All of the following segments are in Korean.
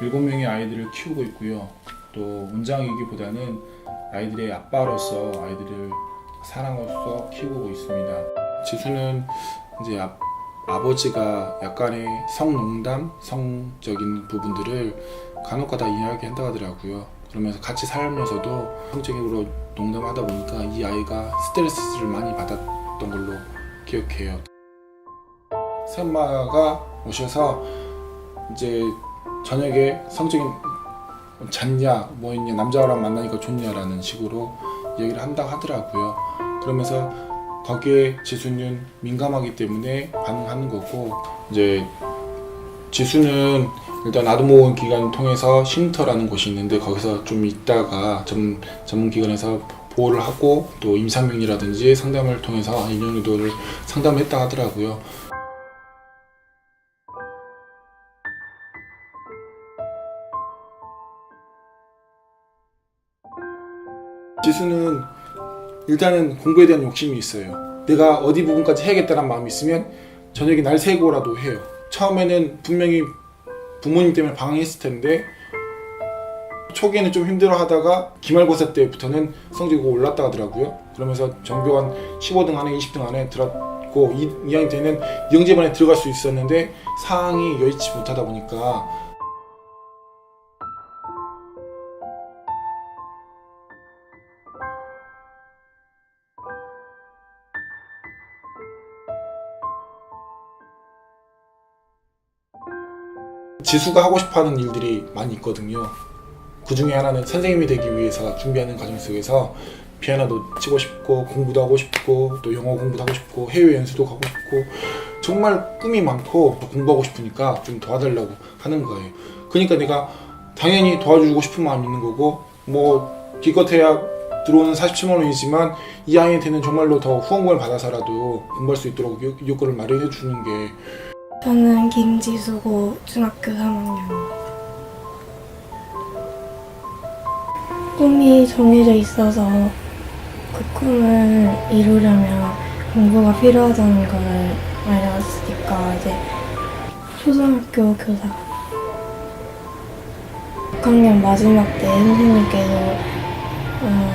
7명의 아이들을 키우고 있고요. 또 원장이기보다는 아이들의 아빠로서 아이들을 사랑으로서 키우고 있습니다. 지수는 이제 아, 아버지가 약간의 성농담, 성적인 부분들을 간혹가다 이야기한다 하더라고요. 그러면서 같이 살면서도 성적으로 농담하다 보니까 이 아이가 스트레스를 많이 받았던 걸로 기억해요. 새엄마가 오셔서 이제 저녁에 성적인 잤냐, 뭐 있냐, 남자랑 만나니까 좋냐라는 식으로 얘기를 한다 하더라고요. 그러면서 거기에 지수는 민감하기 때문에 반응하는 거고 이제 지수는 일단 아동보호 기관을 통해서 쉼터라는 곳이 있는데 거기서 좀 있다가 전, 전문 기관에서 보호를 하고 또 임상명이라든지 상담을 통해서 한 1년 정도를 상담을 했다 하더라고요. 지수는 일단은 공부에 대한 욕심이 있어요. 내가 어디 부분까지 해야겠다는 마음이 있으면 저녁에 날 새고라도 해요. 처음에는 분명히 부모님 때문에 방황했을 텐데 초기에는 좀 힘들어 하다가 기말고사 때부터는 성적이 올랐다 하더라고요. 그러면서 전교 한 15등 안에 20등 안에 들었고 2, 2학년 때는 영재반에 들어갈 수 있었는데 상황이 여의치 못하다 보니까 지수가 하고 싶어 하는 일들이 많이 있거든요. 그 중에 하나는 선생님이 되기 위해서 준비하는 과정 속에서 피아노도 치고 싶고 공부도 하고 싶고 또 영어 공부도 하고 싶고 해외 연수도 가고 싶고 정말 꿈이 많고 또 공부하고 싶으니까 좀 도와달라고 하는 거예요. 그러니까 내가 당연히 도와주고 싶은 마음이 있는 거고 뭐 기껏해야 들어오는 47만 원이지만 이 아이한테는 정말로 더 후원금을 받아서라도 공부할 수 있도록 요- 요건을 마련해 주는 게 저는 김지수고 중학교 3학년입니다. 꿈이 정해져 있어서 그 꿈을 이루려면 공부가 필요하다는 걸 알았으니까 이제 초등학교 교사 6학년 마지막 때 선생님께서 어,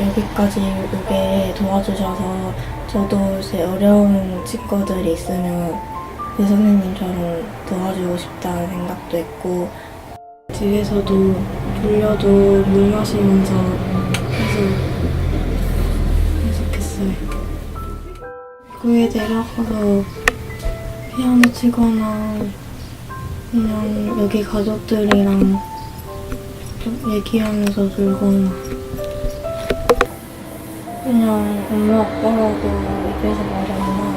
여기까지 오게 도와주셔서 저도 이제 어려운 친구들이 있으면 그 선생님처럼 도와주고 싶다는 생각도 했고 뒤에서도 졸려도 물 마시면서 계속 계속했어요. 거기에 내려가서 피아노 치거나 그냥 여기 가족들이랑 좀 얘기하면서 놀거나 그냥 엄마 아빠라고 입에서 말을 안